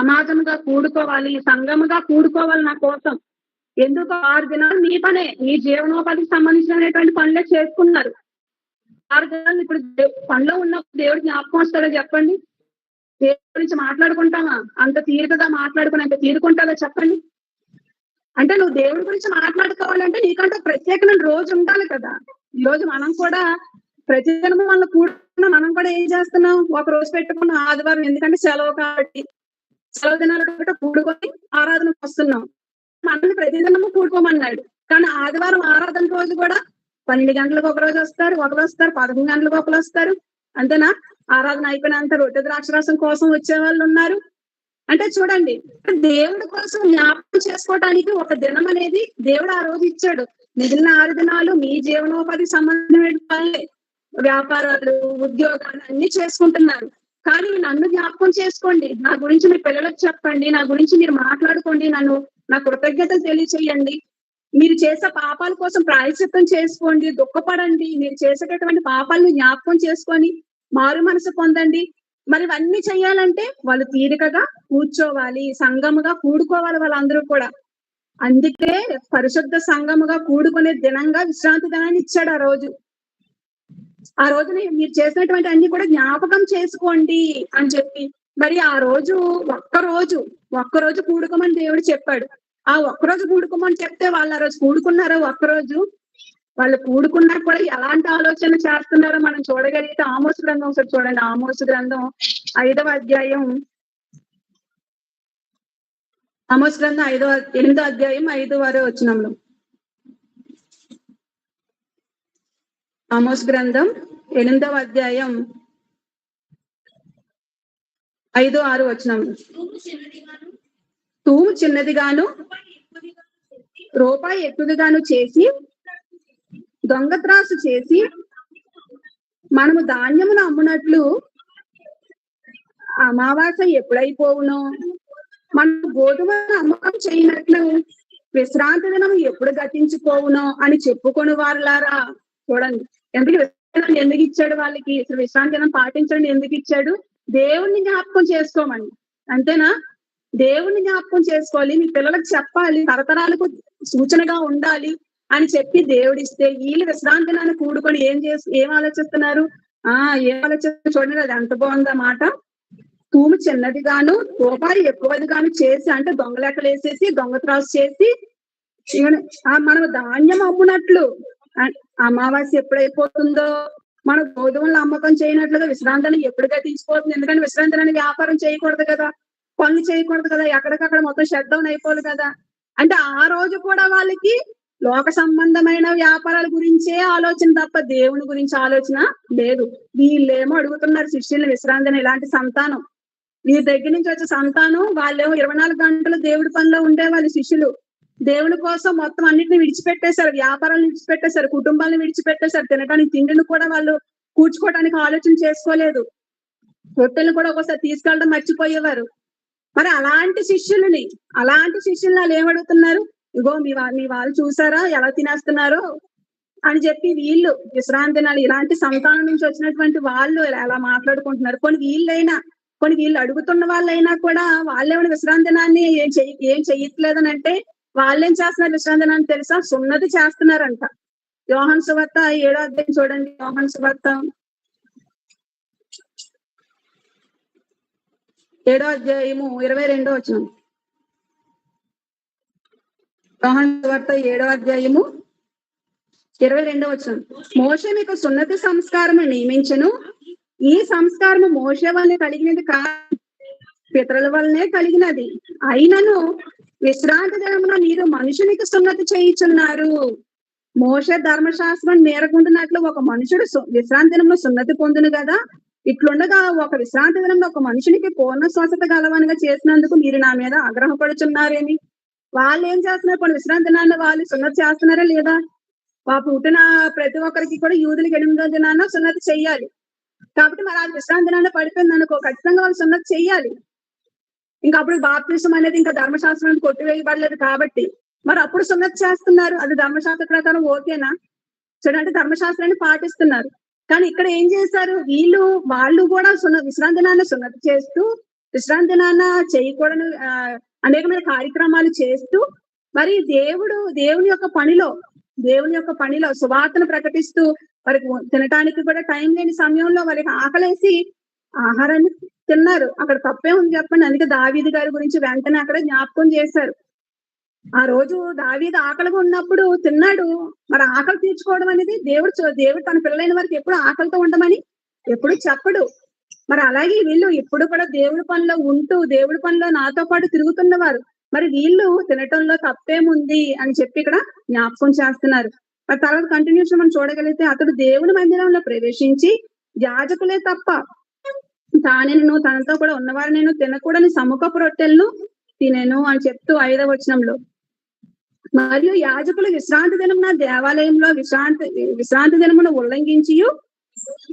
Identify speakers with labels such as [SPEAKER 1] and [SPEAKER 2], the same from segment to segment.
[SPEAKER 1] సమాజంగా కూడుకోవాలి సంఘముగా కూడుకోవాలి నా కోసం. ఎందుకు ఆరు దినాలు మీ పనే? మీ జీవనోపాధికి సంబంధించినటువంటి పనులే చేసుకున్నారు. ఆరు దినాలు ఇప్పుడు పనిలో ఉన్నప్పుడు దేవుడు జ్ఞాపకం వస్తాడో చెప్పండి? దేవుడి గురించి మాట్లాడుకుంటామా అంత తీరికగా మాట్లాడుకుని అంత తీరుకుంటాదో చెప్పండి? అంటే నువ్వు దేవుడి గురించి మాట్లాడుకోవాలంటే నీకంటే ప్రత్యేకమైన రోజు ఉండాలి కదా. ఈ రోజు మనం కూడా ప్రతి దినం మనం కూడుకున్న మనం కూడా ఏం చేస్తున్నాం? ఒక రోజు పెట్టుకున్న ఆదివారం ఎందుకంటే సెలవు కాబట్టి సెలవు దినాలు కాబట్టి కూడుకొని ఆరాధనకు వస్తున్నాం. మనల్ని ప్రతిదినము కూడుకోమన్నాడు. కానీ ఆదివారం ఆరాధన రోజు కూడా పన్నెండు గంటలకు ఒక రోజు వస్తారు ఒకరు వస్తారు పదకొండు గంటలకు ఒకరు వస్తారు. అంతేనా? ఆరాధన అయిపోయినంత రొట్టె ద్రాక్షరసం కోసం వచ్చే వాళ్ళు ఉన్నారు. అంటే చూడండి దేవుడి కోసం జ్ఞాపకం చేసుకోవడానికి ఒక దినం అనేది దేవుడు ఆ రోజు ఇచ్చాడు. మిగిలిన ఆరు దినాలు మీ జీవనోపాధి సంబంధమైన వాళ్ళే వ్యాపారాలు ఉద్యోగాలు అన్ని చేసుకుంటున్నారు. కానీ నన్ను జ్ఞాపకం చేసుకోండి. నా గురించి మీ పిల్లలకు చెప్పండి. నా గురించి మీరు మాట్లాడుకోండి. నన్ను నా కృతజ్ఞత తెలియచేయండి. మీరు చేసే పాపాల కోసం ప్రాయశ్చిత్తం చేసుకోండి. దుఃఖపడండి. మీరు చేసేటటువంటి పాపాలను జ్ఞాపకం చేసుకొని మారు మనసు పొందండి. మరి ఇవన్నీ చేయాలంటే వాళ్ళు తీరికగా కూర్చోవాలి. సంఘముగా కూడుకోవాలి వాళ్ళందరూ కూడా. అందుకే పరిశుద్ధ సంఘముగా కూడుకునే దినంగా విశ్రాంతి దినాన్ని ఇచ్చాడు ఆ రోజు. ఆ రోజున మీరు చేసినటువంటి అన్ని కూడా జ్ఞాపకం చేసుకోండి అని చెప్పి. మరి ఆ రోజు ఒక్క రోజు ఒక్క రోజు కూడుకోమని దేవుడు చెప్పాడు. ఆ ఒక్క రోజు కూడుకోమని చెప్తే వాళ్ళు ఆ రోజు కూడుకున్నారో? ఒక్క రోజు? వాళ్ళు కూడుకున్నా కూడా ఎలాంటి ఆలోచన చేస్తున్నారో మనం చూడగలిగితే ఆమోస గ్రంథం ఒకసారి చూడండి. ఆమోస గ్రంథం ఐదవ అధ్యాయం. ఆమోస గ్రంథం ఐదవ ఎనిమిదో అధ్యాయం ఐదు వారో వచ్చినంలో ఆమోస్ గ్రంథం ఎనిమిదవ అధ్యాయం ఐదు ఆరు వచ్చినాము తూము చిన్నదిగాను రూపాయి ఎక్కువగాను చేసి దొంగ త్రాసు చేసి మనము ధాన్యమును అమ్మునట్లు అమావాస్య ఎప్పుడైపోవును? మనం గోధుమను అమ్మకం చేయనట్లు విశ్రాంతి దినం ఎప్పుడు గతించిపోవునో అని చెప్పుకొని వారులారా చూడండి. ఎందుకు విశ్రాంతి ఎందుకు ఇచ్చాడు వాళ్ళకి? అసలు విశ్రాంతి దినం పాటించండి ఎందుకు ఇచ్చాడు? దేవుణ్ణి జ్ఞాపకం చేసుకోమని అంతేనా? దేవుణ్ణి జ్ఞాపకం చేసుకోవాలి. మీ పిల్లలకు చెప్పాలి. తరతరాలకు సూచనగా ఉండాలి అని చెప్పి దేవుడిస్తే వీళ్ళు విశ్రాంతి దినాన్ని కూడుకొని ఏం చేసి ఏం ఆలోచిస్తున్నారు? ఆ ఏం ఆలోచిస్తున్నారు చూడండి. అది ఎంత బాగుందా మాట. తూము చిన్నదిగాను రూపాయి ఎక్కువదిగాను చేసి అంటే దొంగ లెక్కలు వేసేసి దొంగ త్రాసు చేసి ఆ మనం ధాన్యం అమ్మునట్లు. అమావాస్య ఎప్పుడైపోతుందో మన గోధుమలు అమ్మకం చేయనట్లుగా విశ్రాంతిని ఎప్పుడుగా గతించిపోతుంది ఎందుకంటే విశ్రాంతిని వ్యాపారం చేయకూడదు కదా. పనులు చేయకూడదు కదా. ఎక్కడికక్కడ మొత్తం షట్ డౌన్ అయిపోదు కదా. అంటే ఆ రోజు కూడా వాళ్ళకి లోక సంబంధమైన వ్యాపారాల గురించే ఆలోచన తప్ప దేవుని గురించి ఆలోచన లేదు. వీళ్ళేమో అడుగుతున్నారు శిష్యుల విశ్రాంతిని ఇలాంటి సంతానం. వీరి దగ్గర నుంచి వచ్చే సంతానం వాళ్ళేమో ఇరవై నాలుగు గంటలు దేవుడి పనిలో ఉండే వాళ్ళ శిష్యులు. దేవుని కోసం మొత్తం అన్నిటిని విడిచిపెట్టేశారు వ్యాపారాలను విడిచిపెట్టేశారు కుటుంబాలను విడిచిపెట్టేశారు తినడానికి తిండిని కూడా వాళ్ళు కూర్చుకోవడానికి ఆలోచన చేసుకోలేదు. రొట్టెలను కూడా ఒకసారి తీసుకెళ్ళడం మర్చిపోయేవారు. మరి అలాంటి శిష్యులని అలాంటి శిష్యుల్ని వాళ్ళు ఏమడుగుతున్నారు ఇగో మీ మీ వాళ్ళు చూసారా? ఎలా తినేస్తున్నారో? అని చెప్పి వీళ్ళు విశ్రాంతి దినాలు ఇలాంటి సంతానం నుంచి వచ్చినటువంటి వాళ్ళు ఎలా మాట్లాడుకుంటున్నారు? కొన్ని వీళ్ళైనా కొన్ని వీళ్ళు అడుగుతున్న వాళ్ళైనా కూడా వాళ్ళేమైనా విశ్రాంతి దినాన్ని ఏం చెయ్యి ఏం చెయ్యట్లేదని అంటే వాళ్ళేం చేస్తున్నారు విశ్రాంతి అని తెలుసా? సున్నతి చేస్తున్నారంట. యోహన్ సువార్త ఏడో అధ్యాయం చూడండి. యోహన్ సువార్త ఏడో అధ్యాయము ఇరవై రెండో వచ్చిన యోహన్ సువార్త ఏడో అధ్యాయము ఇరవై రెండో వచ్చిన మోస మీకు సున్నతి సంస్కారము నియమించను. ఈ సంస్కారము మోష వల్ల కలిగినది కాదు. పితరుల వల్లనే కలిగినది. అయినను విశ్రాంతి దినమున మీరు మనుషునికి సున్నతి చేయించున్నారు. మోష ధర్మశాస్త్రం మేరకుంటున్నట్లు ఒక మనుషుడు విశ్రాంతి దినంలో సున్నతి పొందును కదా ఇట్లుండగా ఒక విశ్రాంతి దినంలో ఒక మనుషునికి పూర్ణ స్వస్థత గలవనిగా చేసినందుకు మీరు నా మీద ఆగ్రహపడుచున్నారేమి? వాళ్ళు ఏం చేస్తున్నారు? కొన్ని విశ్రాంతి దినాన్ని వాళ్ళు సున్నతి చేస్తున్నారా లేదా? వా పుట్టిన ప్రతి ఒక్కరికి కూడా యూదులకి ఎనిమిదో దినాన సున్నతి చెయ్యాలి. కాబట్టి మరి ఆ విశ్రాంతి దినాన్ని పడిపోయింది అనుకో ఖచ్చితంగా వాళ్ళు సున్నతి చెయ్యాలి. ఇంకా అప్పుడు బాప్తిసం అనేది ఇంకా ధర్మశాస్త్రం కొట్టివేయబడలేదు కాబట్టి. మరి అప్పుడు సున్నతి చేస్తున్నారు. అది ధర్మశాస్త్ర ప్రకారం ఓకేనా? చూడండి ధర్మశాస్త్రాన్ని పాటిస్తున్నారు. కానీ ఇక్కడ ఏం చేశారు? వీళ్ళు వాళ్ళు కూడా సున్న విశ్రాంతి సున్నతి చేస్తూ విశ్రాంతి దినాన చేయకూడని అనేకమైన కార్యక్రమాలు చేస్తూ మరి దేవుడు దేవుని యొక్క పనిలో దేవుని యొక్క పనిలో సువార్తను ప్రకటిస్తూ వారికి తినటానికి కూడా టైం లేని సమయంలో వారికి ఆకలేసి ఆహారాన్ని తిన్నారు. అక్కడ తప్పే ఉంది చెప్పండి. అందుకే దావీది గారి గురించి వెంటనే అక్కడ జ్ఞాపకం చేశారు. ఆ రోజు దావీది ఆకలిగా ఉన్నప్పుడు తిన్నాడు. మరి ఆకలి తీర్చుకోవడం అనేది దేవుడు దేవుడు తన పిల్లలైన వారికి ఎప్పుడు ఆకలితో ఉండమని ఎప్పుడు చెప్పడు. మరి అలాగే వీళ్ళు ఎప్పుడు కూడా దేవుడి పనిలో ఉంటూ దేవుడి పనిలో నాతో పాటు తిరుగుతున్నవారు. మరి వీళ్ళు తినటంలో తప్పేముంది అని చెప్పి ఇక్కడ జ్ఞాపకం చేస్తున్నారు. మరి తర్వాత కంటిన్యూషన్ మనం చూడగలిగితే అతడు దేవుని మందిరంలో ప్రవేశించి యాజకులే తప్ప తానెను తనతో కూడా ఉన్నవారు నేను తినకూడని సముఖపు రొట్టెలను తినేను అని చెప్తూ ఐదవ వచనంలో. మరియు యాజకులు విశ్రాంతి దినమున దేవాలయంలో విశ్రాంతి విశ్రాంతి దినమును ఉల్లంఘించి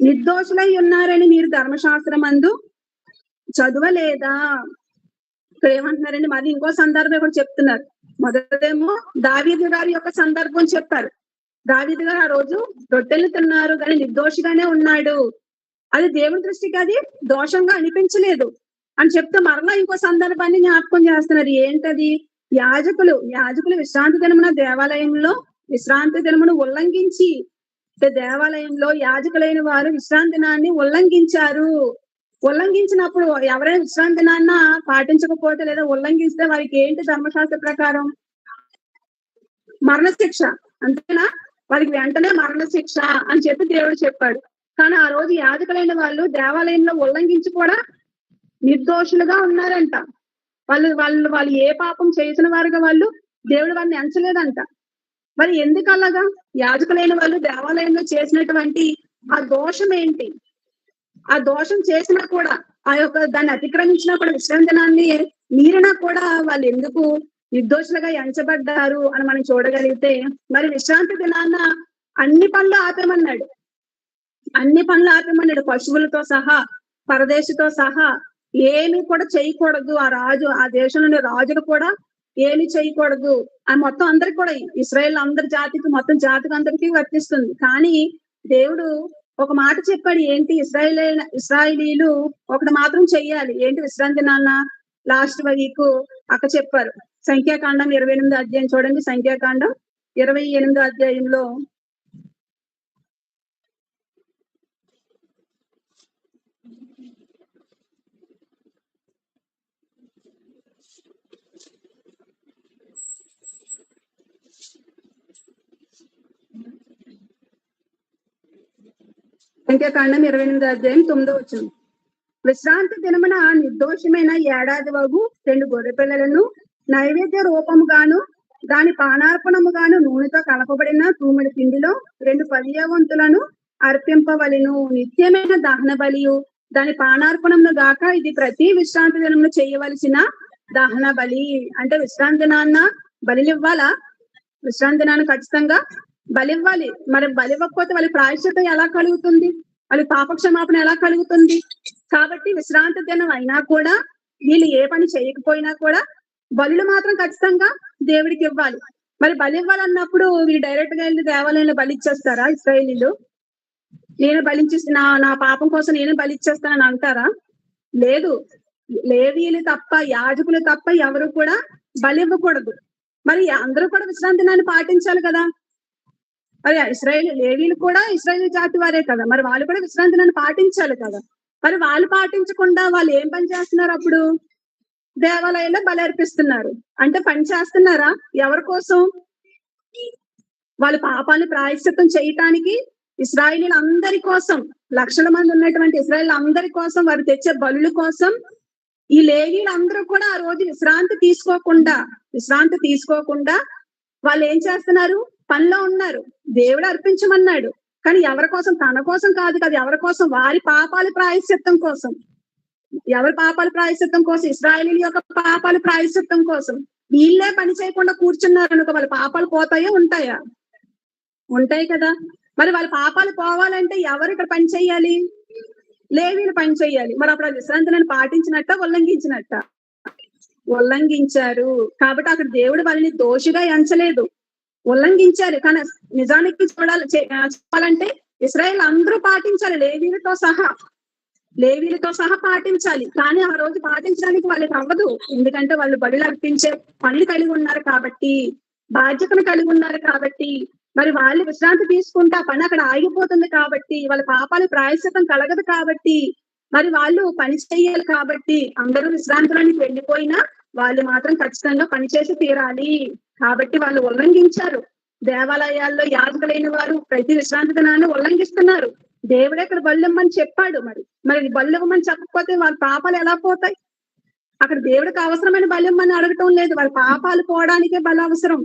[SPEAKER 1] నిర్దోషులై ఉన్నారని మీరు ధర్మశాస్త్రం అందు చదవలేదా? ఇక్కడ ఏమంటున్నారండి మరి ఇంకో సందర్భం కూడా చెప్తున్నారు. మొదటేమో దావీదు గారి యొక్క సందర్భం చెప్పారు. దావీదు గారు ఆ రోజు రొట్టెలు తిన్నారు కానీ నిర్దోషిగానే ఉన్నాడు. అది దేవుని దృష్టికి అది దోషంగా అనిపించలేదు. అని చెప్తూ మరలా ఇంకో సందర్భాన్ని జ్ఞాపకం చేస్తున్నారు. ఏంటది? యాజకులు యాజకులు విశ్రాంతి దినమున దేవాలయంలో విశ్రాంతి దినమును ఉల్లంఘించి దేవాలయంలో యాజకులైన వారు విశ్రాంతి దినాన్ని ఉల్లంఘించారు. ఉల్లంఘించినప్పుడు ఎవరైనా విశ్రాంతి దినాన్న పాటించకపోతే లేదా ఉల్లంఘిస్తే వారికి ఏంటి ధర్మశాస్త్ర ప్రకారం? మరణశిక్ష. అంతేనా? వారికి వెంటనే మరణశిక్ష అని చెప్పి దేవుడు చెప్పాడు. కానీ ఆ రోజు యాజకులైన వాళ్ళు దేవాలయంలో ఉల్లంఘించి కూడా నిర్దోషులుగా ఉన్నారంట. వాళ్ళు వాళ్ళు వాళ్ళు ఏ పాపం చేసిన వారుగా వాళ్ళు దేవుడు వారిని ఎంచలేదంట. మరి ఎందుకు అలాగా? యాజకులైన వాళ్ళు దేవాలయంలో చేసినటువంటి ఆ దోషం ఏంటి? ఆ దోషం చేసినా కూడా ఆ యొక్క దాన్ని అతిక్రమించినా కూడా విశ్రాంతి దినాన్ని మీరినా కూడా వాళ్ళు ఎందుకు నిర్దోషులుగా ఎంచబడ్డారు అని మనం చూడగలిగితే మరి విశ్రాంతి దినాన్న అన్ని పనులు ఆపేమన్నాడు. అన్ని పనులు ఆపమన్నాడు పశువులతో సహా పరదేశితో సహా ఏమి కూడా చేయకూడదు. ఆ రాజు ఆ దేశంలోని రాజులు కూడా ఏమి చేయకూడదు. ఆ మొత్తం అందరికి కూడా ఇస్రాయేల్ అందరి జాతికి మొత్తం జాతికి అందరికీ వర్తిస్తుంది. కానీ దేవుడు ఒక మాట చెప్పాడు. ఏంటి? ఇస్రాయల్ ఇస్రాయలీలు ఒకటి మాత్రం చెయ్యాలి. ఏంటి విశ్రాంతి నాన్న లాస్ట్ వీక్ అక్క చెప్పారు. సంఖ్యాకాండం ఇరవై ఎనిమిది అధ్యాయం చూడండి. సంఖ్యాకాండం ఇరవై ఎనిమిదో అధ్యాయంలో సంఖ్యాకాండం ఇరవై ఎనిమిది అధ్యాయం తొమ్మిదో వచ్చిన విశ్రాంతి దినమున నిర్దోషమైన ఏడాది వగు రెండు గొర్రె పిల్లలను నైవేద్య రూపముగాను దాని పానార్పణముగాను నూనెతో కలపబడిన తూమిడి పిండిలో రెండు పదియవంతులను అర్పింపవలెను. నిత్యమైన దహన బలియు దాని పానార్పణమును గాక ఇది ప్రతి విశ్రాంతి దినమున చేయవలసిన దహన బలి. అంటే విశ్రాంతి నాన్న బలిలు ఇవ్వాలా విశ్రాంతి దినాన్ని ఖచ్చితంగా బలి ఇవ్వాలి మరి బలి ఇవ్వకపోతే వాళ్ళ ప్రాయశ్చితం ఎలా కలుగుతుంది? వాళ్ళ పాపక్షమాపణ ఎలా కలుగుతుంది? కాబట్టి విశ్రాంతి దినం అయినా కూడా వీళ్ళు ఏ పని చేయకపోయినా కూడా బలులు మాత్రం ఖచ్చితంగా దేవుడికి ఇవ్వాలి. మరి బలి ఇవ్వాలన్నప్పుడు వీళ్ళు డైరెక్ట్గా వెళ్ళి దేవాలయంలో బలి ఇచ్చేస్తారా ఇస్రాయేలీలు? నేను బలించి నా నా పాపం కోసం నేను బలి ఇచ్చేస్తానని అంటారా? లేదు. లేవీలు తప్ప యాజకులు తప్ప ఎవరు కూడా బలి ఇవ్వకూడదు మరి అందరూ కూడా విశ్రాంతి దినాన్ని పాటించాలి కదా. మరి ఇస్రాయేల్ లేవీలు కూడా ఇస్రాయేల్ జాతి వారే కదా. మరి వాళ్ళు కూడా విశ్రాంతి నన్ను పాటించాలి కదా. మరి వాళ్ళు పాటించకుండా వాళ్ళు ఏం పని చేస్తున్నారు అప్పుడు? దేవాలయంలో బలి అర్పిస్తున్నారు. అంటే పని చేస్తున్నారా? ఎవరి కోసం? వాళ్ళ పాపాలను ప్రాయశ్చిత్తం చేయటానికి ఇస్రాయిలీల అందరి కోసం లక్షల మంది ఉన్నటువంటి ఇస్రాయల్ అందరి కోసం వారు తెచ్చే బలుల కోసం ఈ లేవీలు అందరూ కూడా ఆ రోజు విశ్రాంతి తీసుకోకుండా విశ్రాంతి తీసుకోకుండా వాళ్ళు ఏం చేస్తున్నారు? పనిలో ఉన్నారు. దేవుడు అర్పించమన్నాడు. కానీ ఎవరి కోసం? తన కోసం కాదు కదా. ఎవరి కోసం? వారి పాపాల ప్రాయశ్చిత్తం కోసం. ఎవరి పాపాల ప్రాయశ్చిత్తం కోసం? ఇస్రాయలీల యొక్క పాపాల ప్రాయశ్చిత్తం కోసం. వీళ్ళే పని చేయకుండా కూర్చున్నారు అనుకో వాళ్ళ పాపాలు పోతాయా ఉంటాయా? ఉంటాయి కదా. మరి వాళ్ళ పాపాలు పోవాలంటే ఎవరు ఇక్కడ పని చేయాలి? లేవీలు పని చేయాలి. మరి అప్పుడు విశ్రాంతిని పాటించినట్ట ఉల్లంఘించినట్ట? ఉల్లంఘించారు. కాబట్టి అక్కడ దేవుడు వాళ్ళని దోషిగా ఎంచలేదు. ఉల్లంఘించారు కానీ నిజానికి చూడాలి చే- చెప్పాలంటే ఇస్రాయల్ అందరూ పాటించాలి. లేవీలతో సహా లేవీలతో సహా పాటించాలి. కానీ ఆ రోజు పాటించడానికి వాళ్ళకి అవ్వదు. ఎందుకంటే వాళ్ళు బడులు అర్పించే పనులు కలిగి ఉన్నారు కాబట్టి బాధ్యతను కలిగి ఉన్నారు కాబట్టి మరి వాళ్ళు విశ్రాంతి తీసుకుంటే ఆ పని అక్కడ ఆగిపోతుంది కాబట్టి వాళ్ళ పాపాలు ప్రాయశ్చితం కలగదు కాబట్టి మరి వాళ్ళు పని చేయాలి కాబట్టి అందరూ విశ్రాంతిలోనికి వెళ్ళిపోయినా వాళ్ళు మాత్రం ఖచ్చితంగా పనిచేసి తీరాలి. కాబట్టి వాళ్ళు ఉల్లంఘించారు. దేవాలయాల్లో యాజకులైన వారు ప్రతి విశ్రాంతి దినాన్ని ఉల్లంఘిస్తున్నారు. దేవుడే ఇక్కడ బల్లెమ్మని చెప్పాడు మరి. మరి బల్లెమ్మని చెప్పకపోతే వాళ్ళ పాపాలు ఎలా పోతాయి? అక్కడ దేవుడికి అవసరమైన బల్లెమ్మని అడగటం లేదు. వాళ్ళ పాపాలు పోవడానికే బల అవసరం.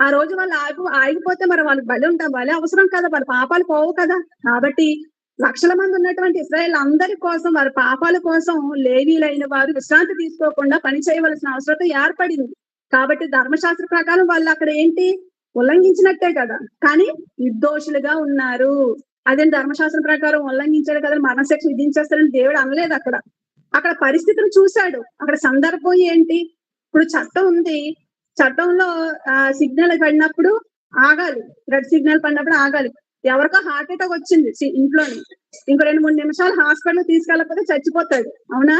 [SPEAKER 1] ఆ రోజు వాళ్ళు ఆగి ఆగిపోతే మరి వాళ్ళకి బలి ఉంటా బలి అవసరం కదా. వాళ్ళ పాపాలు పోవు కదా. కాబట్టి లక్షల మంది ఉన్నటువంటి ఇస్రాయల్ అందరి కోసం వారి పాపాల కోసం లేవీలైన వారు విశ్రాంతి తీసుకోకుండా పని చేయవలసిన అవసరం ఏర్పడింది. కాబట్టి ధర్మశాస్త్ర ప్రకారం వాళ్ళు అక్కడ ఏంటి? ఉల్లంఘించినట్టే కదా. కానీ నిర్దోషులుగా ఉన్నారు. అదే ధర్మశాస్త్రం ప్రకారం ఉల్లంఘించాడు కదా మరణశిక్ష విధించేస్తారని దేవుడు అనలేదు అక్కడ. అక్కడ పరిస్థితులు చూశాడు. అక్కడ సందర్భం ఏంటి? ఇప్పుడు చట్టం ఉంది. చట్టంలో ఆ సిగ్నల్ పడినప్పుడు ఆగాలి. రెడ్ సిగ్నల్ పడినప్పుడు ఆగాలి. ఎవరికో హార్ట్ అటాక్ వచ్చింది ఇంట్లోనే ఇంట్లోని. ఇంకో రెండు మూడు నిమిషాలు హాస్పిటల్ తీసుకెళ్ళకపోతే చచ్చిపోతాడు. అవునా?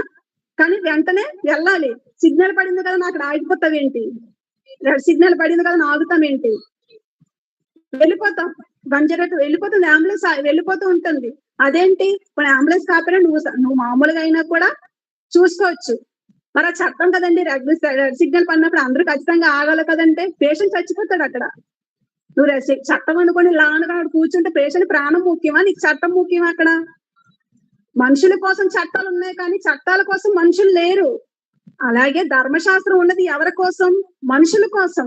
[SPEAKER 1] కానీ వెంటనే వెళ్ళాలి. సిగ్నల్ పడింది కదా నాకు ఆగిపోతాం ఏంటి? రెడ్ సిగ్నల్ పడింది కదా ఆగుతాం ఏంటి? వెళ్ళిపోతాం. బంజరట్టు వెళ్ళిపోతుంది అంబులెన్స్ వెళ్ళిపోతూ ఉంటుంది. అదేంటి? ఇప్పుడు అంబులెన్స్ కాకపోయినా నువ్వు నువ్వు మామూలుగా అయినా కూడా చూసుకోవచ్చు. మరి ఆ చట్టం కదండి. రెడ్ రెడ్ సిగ్నల్ పడినప్పుడు అందరూ ఖచ్చితంగా ఆగాలి కదంటే పేషెంట్ చచ్చిపోతాడు అక్కడ. నువ్వు చట్టం అనుకొని లానగా అక్కడ కూర్చుంటే పేషెంట్ ప్రాణం ముఖ్యమా? నీకు చట్టం ముఖ్యమా అక్కడ? మనుషుల కోసం చట్టాలు ఉన్నాయి కానీ చట్టాల కోసం మనుషులు లేరు. అలాగే ధర్మశాస్త్రం ఉన్నది ఎవరి కోసం? మనుషుల కోసం.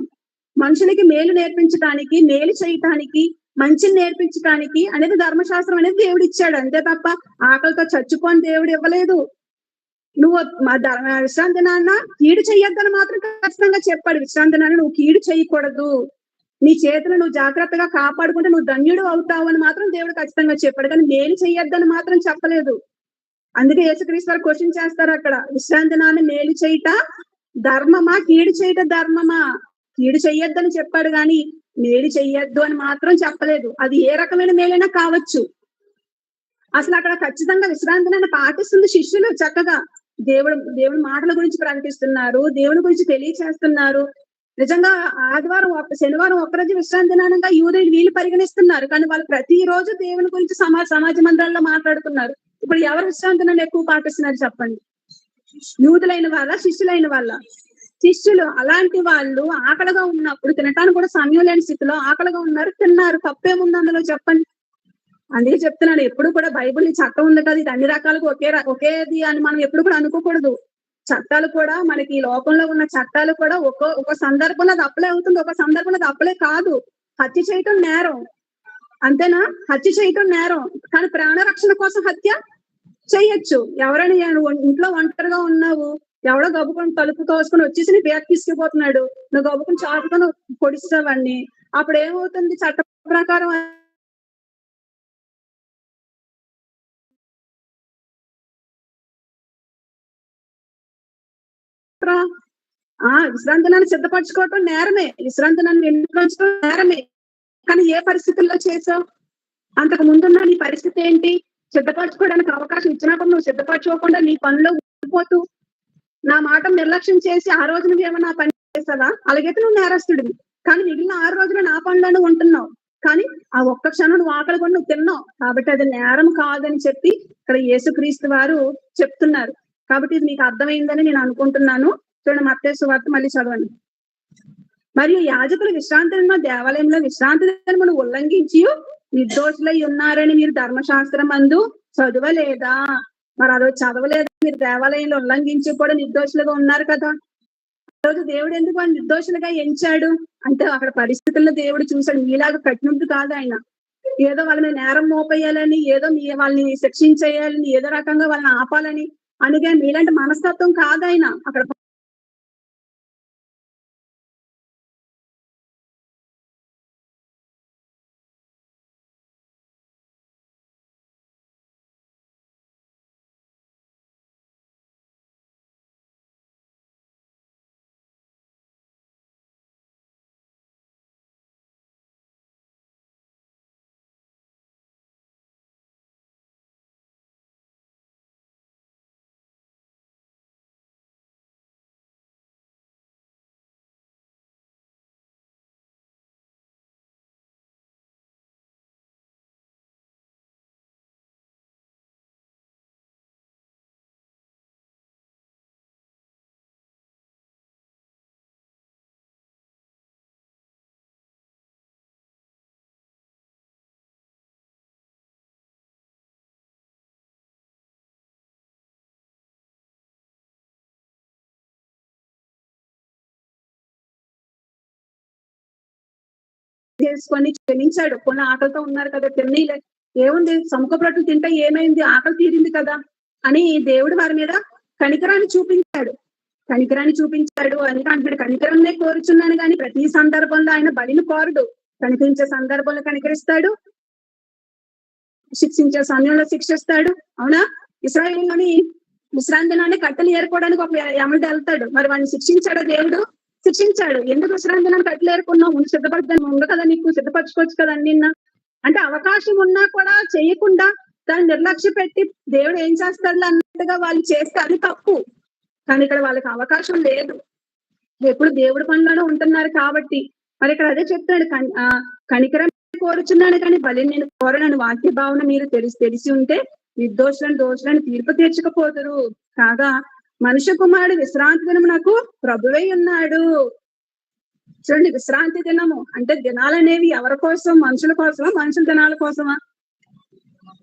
[SPEAKER 1] మనుషులకి మేలు నేర్పించడానికి మేలు చేయటానికి మంచిని నేర్పించడానికి అనేది ధర్మశాస్త్రం అనేది దేవుడు ఇచ్చాడు అంతే తప్ప ఆకలితో చచ్చిపోని దేవుడు ఇవ్వలేదు. నువ్వు మా ధర్మ విశ్రాంతి నాన్న కీడు చెయ్యొద్దని మాత్రం ఖచ్చితంగా చెప్పాడు. విశ్రాంతి నాన్న నువ్వు కీడు చేయకూడదు నీ చేతులు నువ్వు జాగ్రత్తగా కాపాడుకుంటే నువ్వు ధన్యుడు అవుతావు అని మాత్రం దేవుడు ఖచ్చితంగా చెప్పాడు. కానీ మేలు చెయ్యొద్దని మాత్రం చెప్పలేదు. అందుకే యేసుక్రీశ్వర క్వశ్చన్ చేస్తారు అక్కడ. విశ్రాంతి నాన్న మేలు చేయట ధర్మమా? కీడు చేయట ధర్మమా? కీడు చెయ్యొద్దని చెప్పాడు కానీ మేలు చెయ్యొద్దు అని మాత్రం చెప్పలేదు. అది ఏ రకమైన మేలైనా కావచ్చు. అసలు అక్కడ ఖచ్చితంగా విశ్రాంతి నాన్న పాటిస్తుంది శిష్యులు చక్కగా. దేవుడు దేవుడి మాటల గురించి ప్రకటిస్తున్నారు. దేవుని గురించి తెలియచేస్తున్నారు. నిజంగా ఆదివారం శనివారం ఒక్కరోజు విశ్రాంతి దినానంగా యూదులు వీళ్ళు పరిగణిస్తున్నారు. కానీ వాళ్ళు ప్రతిరోజు దేవుని గురించి సమాజ సమాజ మందిరాల్లో మాట్లాడుతున్నారు. ఇప్పుడు ఎవరు విశ్రాంతి దినాన్ని ఎక్కువ పాటిస్తున్నారు చెప్పండి? యూదులైన వాళ్ళ శిష్యులైన వాళ్ళ? శిష్యులు అలాంటి వాళ్ళు ఆకలిగా ఉన్నప్పుడు తినటానికి కూడా సమయం లేని స్థితిలో ఆకలిగా ఉన్నారు తిన్నారు. తప్పేముంది అందులో చెప్పండి? అందుకే చెప్తున్నాను ఎప్పుడు కూడా బైబిల్ ఈ చట్టం ఉంది కదా ఇది అన్ని రకాలుగా ఒకే ఒకేది అని మనం ఎప్పుడు కూడా అనుకోకూడదు. చట్టాలు కూడా మనకి ఈ లోకంలో ఉన్న చట్టాలు కూడా ఒక్కో ఒక సందర్భంలో అది అప్లై అవుతుంది. ఒక సందర్భంలో అది అప్లై కాదు. హత్య చేయటం నేరం. అంతేనా? హత్య చేయటం నేరం. కానీ ప్రాణ రక్షణ కోసం హత్య చేయొచ్చు. ఎవరైనా ఇంట్లో ఒంటరిగా ఉన్నావు ఎవడో గబుకొని తలుపు తోసుకొని వచ్చేసి నీ బ్యాగ్ తీసుకుపోతున్నాడు. నువ్వు గబుకొని చాటుకొని పొడిస్తావన్నీ అప్పుడు ఏమవుతుంది చట్ట ప్రకారం ఆ విశ్రాంతినాన్ని సిద్ధపరచుకోవటం నేరమే. విశ్రాంతినాన్ని వెనుకొంచడం నేరమే. కానీ ఏ పరిస్థితుల్లో చేసావు అంతకు ముందున్న నీ పరిస్థితి ఏంటి? సిద్ధపరచుకోవడానికి అవకాశం ఇచ్చినప్పుడు నువ్వు సిద్ధపరచుకోకుండా నీ పనిలో ఉండిపోతూ నా మాట నిర్లక్ష్యం చేసి ఆ రోజు నువ్వు ఏమైనా పని చేసావా అలాగైతే నువ్వు నేరస్తుడివి. కానీ మిగిలిన ఆరు రోజులు నా పనిలోనే ఉంటున్నావు. కానీ ఆ ఒక్క క్షణం నువ్వు ఆకలి కూడా నువ్వు తిన్నావు. కాబట్టి అది నేరం కాదని చెప్పి ఇక్కడ యేసుక్రీస్తు వారు చెప్తున్నారు. కాబట్టి ఇది మీకు అర్థమైందని నేను అనుకుంటున్నాను. చూడండి మత్తేసు వార్త మళ్ళీ చదవండి. మరియు యాజకులు విశ్రాంతి దినమున దేవాలయంలో విశ్రాంతి దినమును ఉల్లంఘించి నిర్దోషులై ఉన్నారని మీరు ధర్మశాస్త్రం అందు చదవలేదా? మరి ఆ రోజు చదవలేదు. మీరు దేవాలయంలో ఉల్లంఘించి కూడా నిర్దోషులుగా ఉన్నారు కదా. ఆ రోజు దేవుడు ఎందుకు ఆయన నిర్దోషులుగా ఎంచాడు? అంటే అక్కడ పరిస్థితుల్లో దేవుడు చూశాడు. మీలాగా కఠినప్పుడు కాదు ఆయన. ఏదో వాళ్ళ నేరం మోపేయాలని ఏదో మీ వాళ్ళని శిక్షించేయాలని ఏదో రకంగా వాళ్ళని ఆపాలని అందుకే మీలాంటి మనస్తత్వం కాదు ఆయన. అక్కడ చేసుకొని క్షమించాడు. కొన్ని ఆకలితో ఉన్నారు కదా తిన్నీలే ఏముంది? సముఖ తింటే ఏమైంది? ఆకలి తీరింది కదా అని దేవుడు వారి మీద కనికరాన్ని చూపించాడు. కనికరాన్ని చూపించాడు అని అంటాడు కనికరంనే కోరుచున్నాను కానీ ప్రతి సందర్భంలో ఆయన బలిని కోరుడు. కనిపించే సందర్భంలో కనికరిస్తాడు. శిక్షించే సమయంలో శిక్షిస్తాడు. అవునా? ఇస్రాయేల్లోని విశ్రాంతి కట్టలు కట్టెలు ఒక యముడు వెళ్తాడు. మరి వాడిని శిక్షించాడు దేవుడు? శిక్షించాడు. ఎందుకు విశ్రాంతి దినాన్ని కట్టెలు ఏరుకున్నావు సిద్ధపడతాను. ఉంది కదా నీకు? సిద్ధపరచుకోవచ్చు కదా నిన్న? అంటే అవకాశం ఉన్నా కూడా చేయకుండా దాన్ని నిర్లక్ష్య పెట్టి దేవుడు ఏం చేస్తాడు అన్నట్టుగా వాళ్ళు చేస్తే అది తప్పు. కానీ ఇక్కడ వాళ్ళకి అవకాశం లేదు. ఎప్పుడు దేవుడి పనిలోనే ఉంటున్నారు కాబట్టి. మరి ఇక్కడ అదే చెప్తాడు ఆ, కనికరం కోరుచున్నాడు కానీ బలి నేను కోరనని వాక్య భావన మీరు తెలిసి తెలిసి ఉంటే నిర్దోషులను దోషులను తీర్పు తీర్చకపోదురు. కాగా మనుష్య కుమారుడు విశ్రాంతి దినము నాకు ప్రభువై ఉన్నాడు. చూడండి విశ్రాంతి దినము అంటే దినాలు అనేవి ఎవరి కోసం మనుషుల కోసమా? మనుషుల దినాల కోసమా?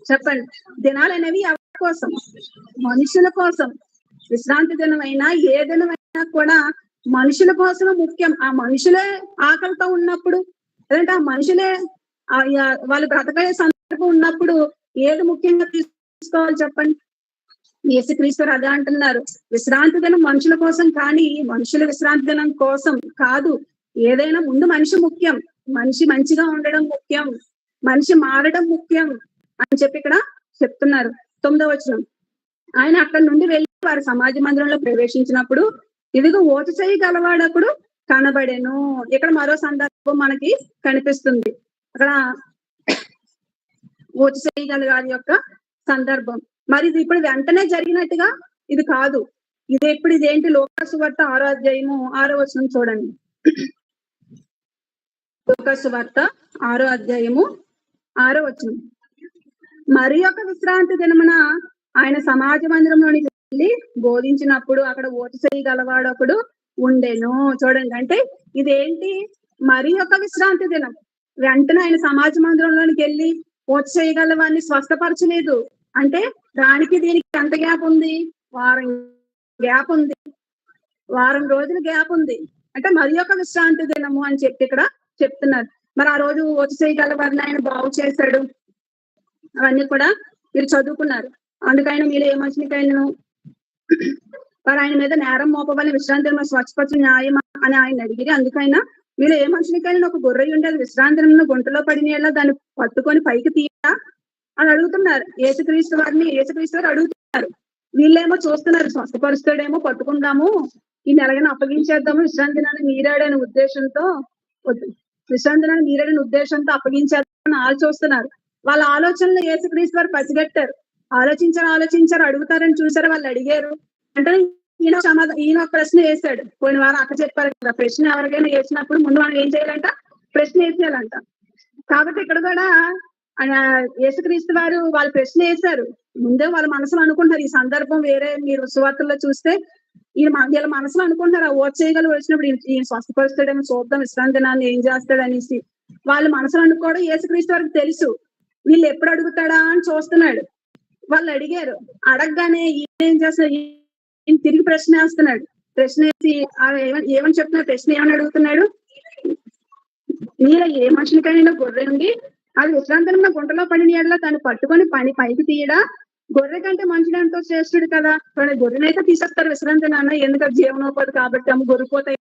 [SPEAKER 1] చెప్పండి. దినాలు అనేవి ఎవరి కోసం మనుషుల కోసం. విశ్రాంతి దినమైనా ఏ దినమైనా కూడా మనుషుల కోసం ముఖ్యం. ఆ మనుషులే ఆకలితో ఉన్నప్పుడు లేదంటే ఆ మనుషులే వాళ్ళు బ్రతకే సందర్భం ఉన్నప్పుడు ఏది ముఖ్యంగా తీసుకోవాలి చెప్పండి? యేసుక్రీస్తు అదే అంటున్నారు. విశ్రాంతి దినం మనుషుల కోసం కానీ మనుషుల విశ్రాంతి దినం కోసం కాదు. ఏదైనా ముందు మనిషి ముఖ్యం. మనిషి మంచిగా ఉండడం ముఖ్యం. మనిషి మారడం ముఖ్యం అని చెప్పి ఇక్కడ చెప్తున్నారు. తొమ్మిదో వచనం. ఆయన అక్కడి నుండి వెళ్ళి వారి సమాజ మందిరంలో ప్రవేశించినప్పుడు ఇదిగో ఓట చేయగలవాడప్పుడు కనబడేను. ఇక్కడ మరో సందర్భం మనకి కనిపిస్తుంది. అక్కడ ఓటు చేయగలగాలి యొక్క సందర్భం. మరి ఇది ఇప్పుడు వెంటనే జరిగినట్టుగా ఇది కాదు. ఇది ఎప్పుడు ఇదేంటి లోకాసువార్త ఆరో అధ్యాయము ఆరో వచనం చూడండి. లోకాసువార్త ఆరో అధ్యాయము ఆరో వచనం. మరి ఒక విశ్రాంతి దినమున ఆయన సమాజ మందిరంలోనికి వెళ్ళి బోధించినప్పుడు అక్కడ ఓటు చేయగలవాడు ఒకడు ఉండేను. చూడండి అంటే ఇదేంటి? మరి ఒక విశ్రాంతి దినం. వెంటనే ఆయన సమాజ మందిరంలోనికి వెళ్ళి ఓటు చేయగలవాడిని స్వస్థపరచలేదు. అంటే దానికి దీనికి ఎంత గ్యాప్ ఉంది? వారం గ్యాప్ ఉంది. వారం రోజుల గ్యాప్ ఉంది. అంటే మరి ఒక విశ్రాంతి దినము అని చెప్పి ఇక్కడ చెప్తున్నారు. మరి ఆ రోజు వచ్చి వారిని ఆయన బాగు చేశాడు. అవన్నీ కూడా మీరు చదువుకున్నారు. అందుకైనా మీరు ఏ మనుషునికైనా వారు ఆయన మీద నేరం మోపవాలని విశ్రాంతి దినం స్వచ్ఛపరచు న్యాయమా అని ఆయన అడిగిరి. అందుకైనా మీరు ఏ మనుషునికైనా ఒక గొర్రె ఉండి అది విశ్రాంతి గుంటలో పడిన దాన్ని పట్టుకొని పైకి తీయా అని అడుగుతున్నారు. యేసుక్రీస్తు వారిని యేసుక్రీస్తు వారు అడుగుతున్నారు. వీళ్ళేమో చూస్తున్నారు స్వస్థపరుస్తాడేమో పట్టుకుందాము ఈ నెలగని అప్పగించేద్దాము విశ్రాంతి దినాన్ని మీరాడని ఉద్దేశంతో విశ్రాంతి దినాన్ని మీరాడని ఉద్దేశంతో అప్పగించేద్దామని వాళ్ళు చూస్తున్నారు. వాళ్ళ ఆలోచనలు యేసుక్రీస్తు వారు పసిగట్టారు. ఆలోచించారు ఆలోచించారు అడుగుతారని చూసారు వాళ్ళు అడిగారు. అంటే ఈయన సమాధానం ఈయన ఒక ప్రశ్న వేశాడు. పోయిన వారం అక్క చెప్పారు కదా ప్రశ్న ఎవరికైనా వేసినప్పుడు ముందు మనం ఏం చేయాలంట? ప్రశ్న వేసేయాలంట. కాబట్టి ఇక్కడ కూడా యేసుక్రీస్తు వారు వాళ్ళు ప్రశ్న వేశారు. ముందే వాళ్ళ మనసులో అనుకుంటారు. ఈ సందర్భం వేరే మీరు సువార్తల్లో చూస్తే ఈయన వీళ్ళ మనసులో అనుకుంటారు. ఆ ఓట్ చేయగల వచ్చినప్పుడు ఈయన- ఈయన స్వస్థపరుస్తాడేమో చూద్దాం విశ్రాంతి దినాన్ని ఏం చేస్తాడనేసి వాళ్ళ మనసులో అనుకోవడం యేసుక్రీస్తు వారికి తెలుసు. వీళ్ళు ఎప్పుడు అడుగుతాడా అని చూస్తున్నాడు. వాళ్ళు అడిగారు. అడగగానే ఈయన ఏం చేస్తాడు? ఈయన తిరిగి ప్రశ్న వేస్తున్నాడు. ప్రశ్న వేసి ఏమని చెప్తున్నాడు? ప్రశ్న ఏమని అడుగుతున్నాడు? మీరు ఏ మనుషులకైనా గొర్రె ఉండి అది విశ్రాంతంలో గుంటలో పడిన ఎడల తను పట్టుకొని పని పైకి తీయడా? గొర్రె కంటే మనుషుడు ఎంతో శ్రేష్ఠుడు కదా గొర్రెనైతే తీసేస్తారు విశ్రాంతి నాన్న. ఎందుకంటే జీవనోపాధి కాబట్టి అమ్మ గొర్రెపోతాయి